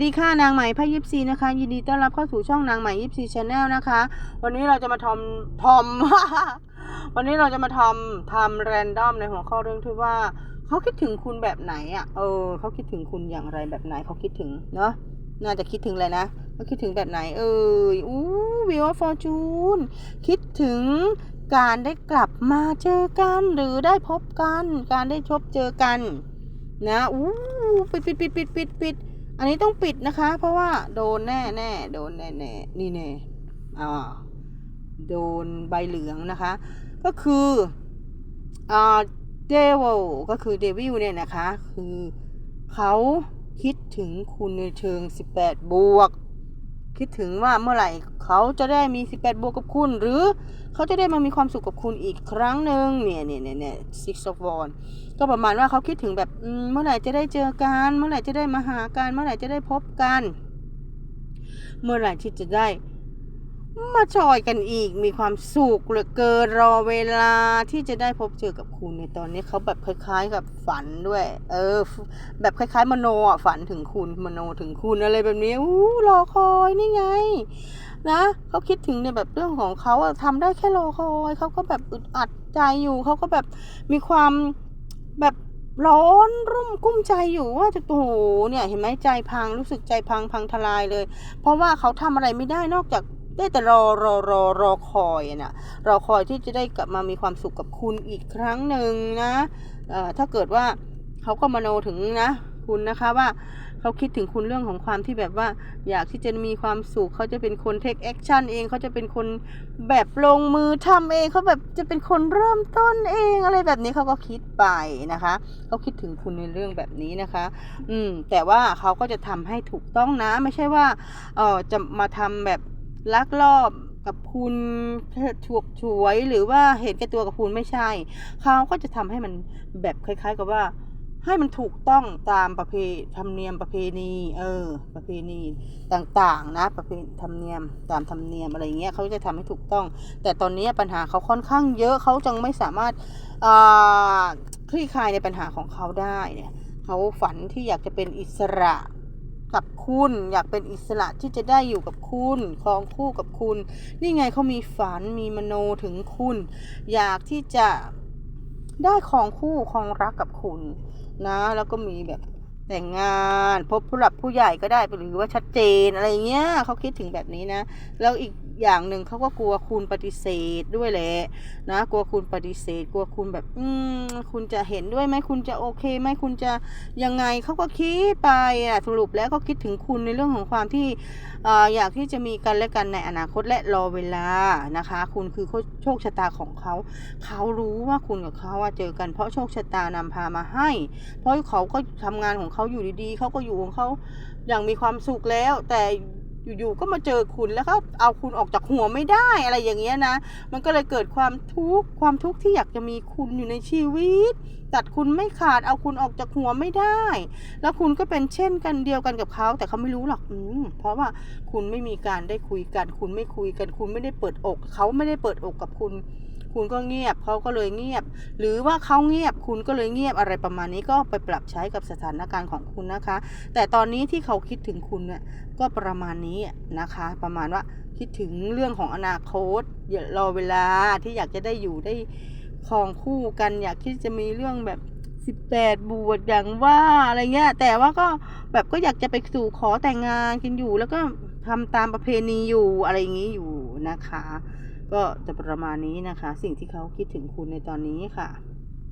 สวัสดีค่ะนางไหมพระยิปซีนะคะ ยินดีต้อนรับเข้าสู่ช่องนางไหมยิปซีชาแนลนะคะ วันนี้เราจะมาทำทอม วันนี้เราจะมาทำทำแรนดอมในหัวข้อเรื่องที่ว่า เขาคิดถึงคุณแบบไหนอะเออเขาคิดถึงคุณอย่างไรแบบไหนเขาคิดถึงเนาะน่าจะคิดถึงเลยนะเขาคิดถึงแบบไหน เอออู้วิวฟอร์จูนคิดถึงการได้กลับมาเจอกัน หรือได้พบกัน การได้พบเจอกัน นะอู้ปิดปิดปิดปิดปิดปิด อันนี้ต้องปิดนะคะ เพราะว่าโดนแน่แน่โดนแน่แน่นี่แน่อ่าโดนใบเหลืองนะคะ ก็คืออ่าเดวิลก็คือเดวิลเนี่ยนะคะ คือเขาคิดถึงคุณในเชิง 18 บวก คิดถึงว่าเมื่อไหร่เขาจะได้มี 18 บวกกับคุณ หรือเขาจะได้มามีความสุขกับคุณอีกครั้งหนึ่งเนี่ยเนี่ยเนี่ยเนี่ย six of wands ก็ประมาณว่าเขาคิดถึงแบบเมื่อไหร่จะได้เจอกัน เมื่อไหร่จะได้มาหากัน เมื่อไหร่จะได้พบกัน เมื่อไหร่ที่จะได้ มาจอยกันอีกมีความสุขเหลือเกินรอเวลาที่จะได้พบเจอกับคุณในตอนนี้เขาแบบคล้ายๆกับฝันด้วย เออ แบบคล้ายๆ มโนอะฝันถึงคุณมโนถึงคุณอะไรแบบนี้อู้รอคอยนี่ไง นะเขาคิดถึงในแบบเรื่องของเขาอะทำได้แค่รอคอยเขาก็แบบอึดอัดใจอยู่เขาก็แบบมีความแบบร้อนรุ่มกุ้มใจอยู่ว่าจะโอ้โหเนี่ยเห็นไหมใจพังรู้สึกใจพังพังทลายเลย เพราะว่าเขาทำอะไรไม่ได้นอกจาก ได้แต่รอรอรอรอคอยอะนะรอคอยที่จะได้กลับมามีความสุขกับคุณอีกครั้งหนึ่งนะเอ่อถ้าเกิดว่าเขาก็มโนถึงนะ คุณนะคะว่าเขาคิดถึงคุณเรื่องของความที่แบบว่า อยากที่จะมีความสุขเขาจะเป็นคนเทคแอคชั่นเองเขาจะเป็นคนแบบลงมือทำเองเขาแบบจะเป็นคนเริ่มต้นเองอะไรแบบนี้เขาก็คิดไปนะคะเขาคิดถึงคุณในเรื่องแบบนี้นะคะ อืมแต่ว่าเขาก็จะทำให้ถูกต้องนะ ไม่ใช่ว่าเออจะมาทำแบบ ลักลอบกับคุณฉวกฉวยหรือว่าเห็นแก่ตัวกับคุณไม่ใช่ เขาก็จะทำให้มันแบบคล้าย ๆ กับว่า ให้มันถูกต้องตามประเพธรรมเนียมประเพณี เออ ประเพณีต่างๆ นะ ประเพณีธรรมเนียมตามธรรมเนียมอะไรเงี้ยเขาจะทำให้ถูกต้อง แต่ตอนนี้ปัญหาเขาค่อนข้างเยอะเขาจังไม่สามารถาคลี่คลายในปัญหาของเขาได้เนี่ยเขาฝันที่อยากจะเป็นอิสระ กับคุณ อยากเป็นอิสระที่จะได้อยู่กับคุณครองคู่กับคุณ นี่ไงเขามีฝันมีมโนถึงคุณ อยากที่จะได้ครองคู่ครองรักกับคุณนะ แล้วก็มีแบบแต่งงานพบผู้หลักผู้ใหญ่ก็ได้หรือว่าชัดเจนอะไรเงี้ยเขาคิดถึงแบบนี้นะ แล้วอีก อย่างหนึ่งเขาก็กลัวคุณปฏิเสธด้วยแหละนะกลัวคุณปฏิเสธ กลัวคุณแบบอืมคุณจะเห็นด้วยไหมคุณจะโอเคไหมคุณจะยังไงเขาก็คิดไปอะสรุปแล้วก็คิดถึงคุณในเรื่องของความที่ออยากที่จะมีกันและกันในอนาคตและรอเวลานะคะ คุณคือโชคชะตาของเขา เขารู้ว่าคุณกับเขาอะเจอกันเพราะโชคชะตานำพามาให้ เพราะเขาก็ทำงานของเขาอยู่ดีๆเขาก็อยู่ของเขาอย่างมีความสุขแล้วแต่ อยู่ๆก็มาเจอคุณแล้วก็เอาคุณออกจากหัวไม่ได้อะไรอย่างเงี้ยนะ มันก็เลยเกิดความทุกข์ความทุกข์ที่อยากจะมีคุณอยู่ในชีวิต ตัดคุณไม่ขาดเอาคุณออกจากหัวไม่ได้ แล้วคุณก็เป็นเช่นกันเดียวกันกับเขา แต่เขาไม่รู้หรอกอืมเพราะว่าคุณไม่มีการได้คุยกัน คุณไม่คุยกัน คุณไม่ได้เปิดอก เขาไม่ได้เปิดอกกับคุณ คุณก็เงียบเขาก็เลยเงียบ หรือว่าเขาเงียบคุณก็เลยเงียบอะไรประมาณนี้ก็ไปปรับใช้กับสถานการณ์ของคุณนะคะ แต่ตอนนี้ที่เขาคิดถึงคุณเนี่ยก็ประมาณนี้นะคะ ประมาณว่าคิดถึงเรื่องของอนาคตอย่ารอเวลาที่อยากจะได้อยู่ได้คองคู่กันอยากที่จะมีเรื่องแบบ18บวชอย่างว่าอะไรเงี้ย แต่ว่าก็แบบก็อยากจะไปสู่ขอแต่งงานกันอยู่ แล้วก็ทำตามประเพณีอยู่อะไรอย่างนี้อยู่นะคะ ก็จะประมาณนี้นะคะ สิ่งที่เขาคิดถึงคุณในตอนนี้ค่ะ